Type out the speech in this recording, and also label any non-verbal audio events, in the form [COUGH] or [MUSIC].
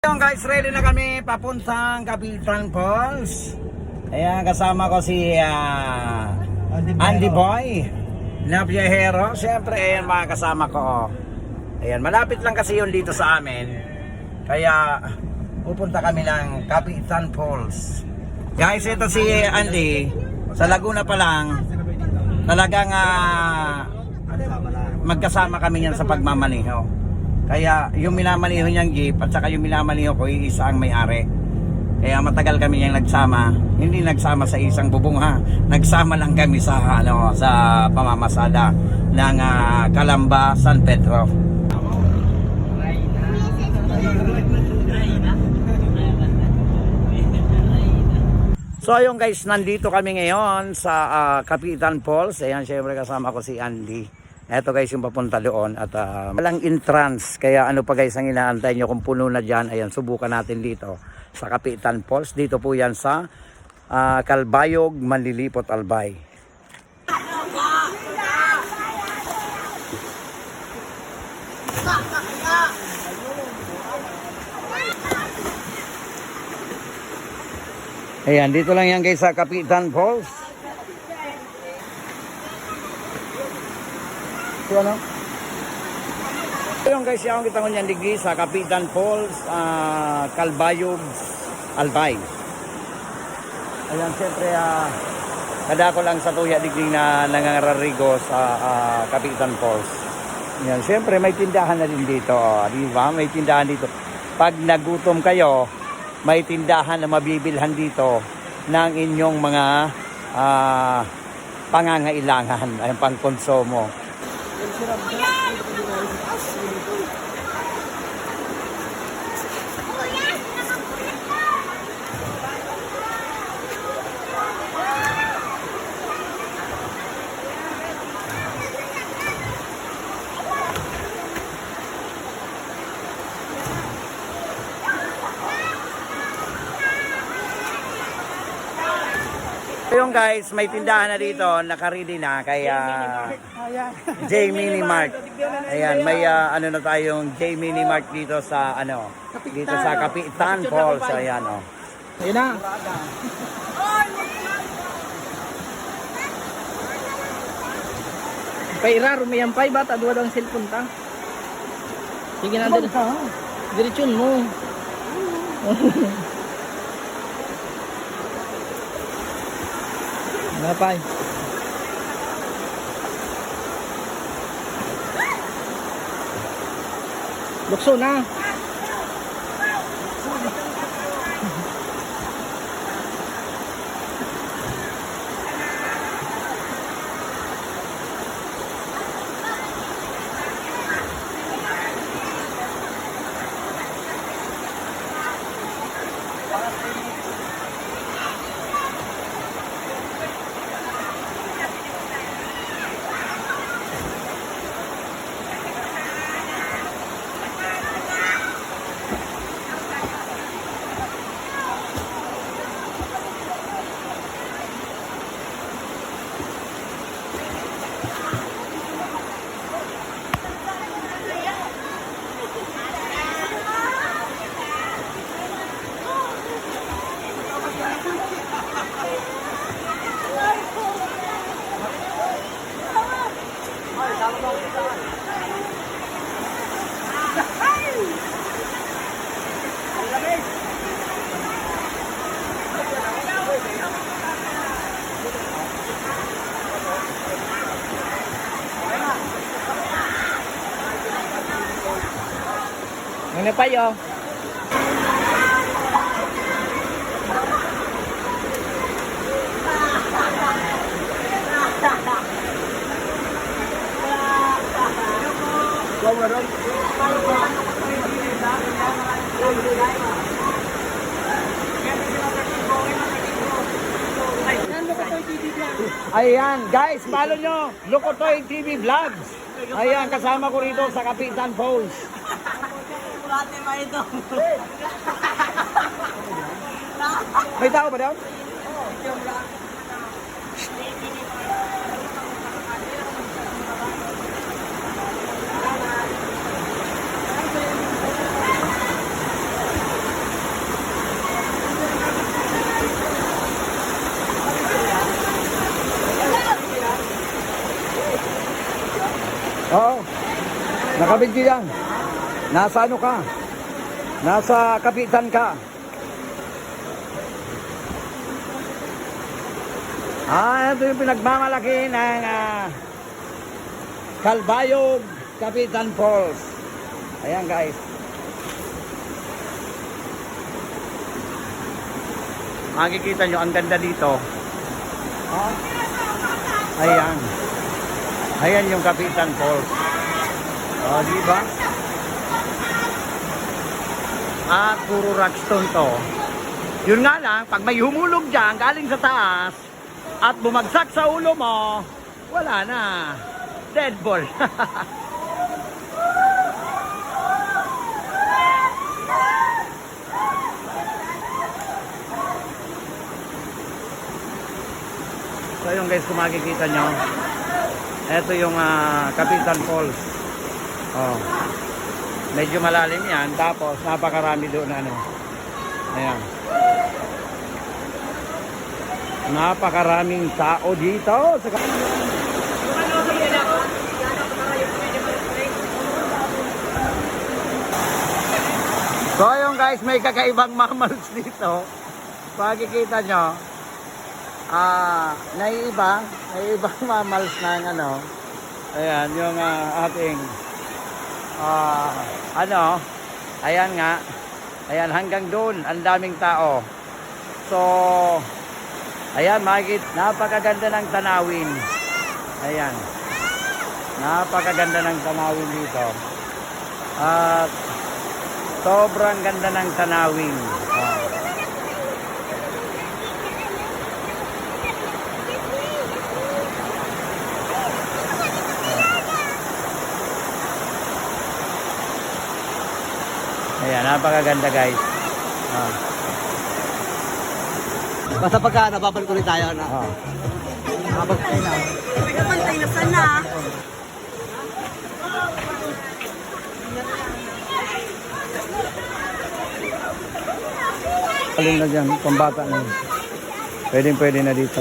Yung guys, ready na kami papuntang Capitan Falls. Ayan, kasama ko si ah, Andy Boy na biyahero. Siyempre, ayan mga kasama ko. Ayan, malapit lang kasi yun dito sa amin. Kaya, pupunta kami ng Capitan Falls. Guys, ito si Andy. Sa Laguna pa lang, talagang ah, magkasama kami yan sa pagmamaniho. Kaya yung minamaniho niyang jeep at saka yung minamaniho ko, isa ang may-ari. Kaya matagal kami niyang nagsama. Hindi nagsama sa isang bubong ha. Nagsama lang kami sa ano sa pamamasada ng ah, Calamba, San Pedro. So ayun guys, nandito kami ngayon sa ah, Capitan Falls. Ayan, syempre kasama ko si Andy. Eto guys yung papunta doon at ah, walang entrance. Kaya ano pa guys ang inaantay nyo kung puno na dyan. Ayan, subukan natin dito sa Capitan Falls. Dito po yan sa ah, Kalbayog, Manlilipot, Albay. Ayan, dito lang yan guys sa Capitan Falls. Ito ano? Ayun guys, yung kita ko niyan digri sa Capitan Falls, ah, Calbayog, Albay. Ayan, siyempre, ah, kada ko lang sa tuya digri na nangangararigo sa ah, Capitan Falls. Ayan, siyempre may tindahan na din dito, oh, di ba? May tindahan dito. Pag nagutom kayo, may tindahan na mabibilhan dito ng inyong mga ah, pangangailangan, ay pangkonsumo. 不要 Yung guys, may tindahan na dito, nakaready na kaya J Mini Mart. Ayan, may ah, ano na tayong J Mini Mart dito sa ano, dito sa Kapitan Falls. Ayan oh. Ayun na. Paira, rumiyampay ba? Tadwa daw ang cellphone ta. Sige na din. Diretsyon [LAUGHS] mo. Napay. Lukso na. Ano pa yo? Ayan, guys, follow nyo, Lukotoy TV Vlogs. Ayan, kasama ko rito sa Kapitan Makati pa ito. May tao ba daw? Oh, Oo. Nakabigyan. Nasa ano ka? Nasa kapitan ka. Ah, ito yung pinagmamalaki ng ah, Kalbayog Kapitan Falls. Ayan guys. Makikita nyo, ang ganda dito. Ah, ayan. Ayan yung Kapitan Falls. O, di ba? At puro rockstone to. Yun nga lang, pag may humulog dyan, galing sa taas, at bumagsak sa ulo mo, wala na. Dead ball. [LAUGHS] so yung guys, kung makikita nyo, ito yung ah, Capitan Falls. Oh. Medyo malalim yan, tapos napakarami doon ano. Ayan. Napakaraming tao dito. Sa... So ayun guys, may kakaibang [LAUGHS] mammals dito. Pakikita nyo, ah, naiiba, naiibang [LAUGHS] mammals ng ano, ayan, yung ah, ating, ah, ano, ayan nga, ayan, hanggang doon, ang daming tao. So, ayan, makikita, napakaganda ng tanawin. Ayan, napakaganda ng tanawin dito. At, sobrang ganda ng tanawin. Ah. Ayan, napakaganda guys. Ah. Basta pagka nababalik ulit tayo na. Ah. Nababalik tayo na. Kapantay na sana. Alin na dyan, pambata na yun. Pwede pwede na dito.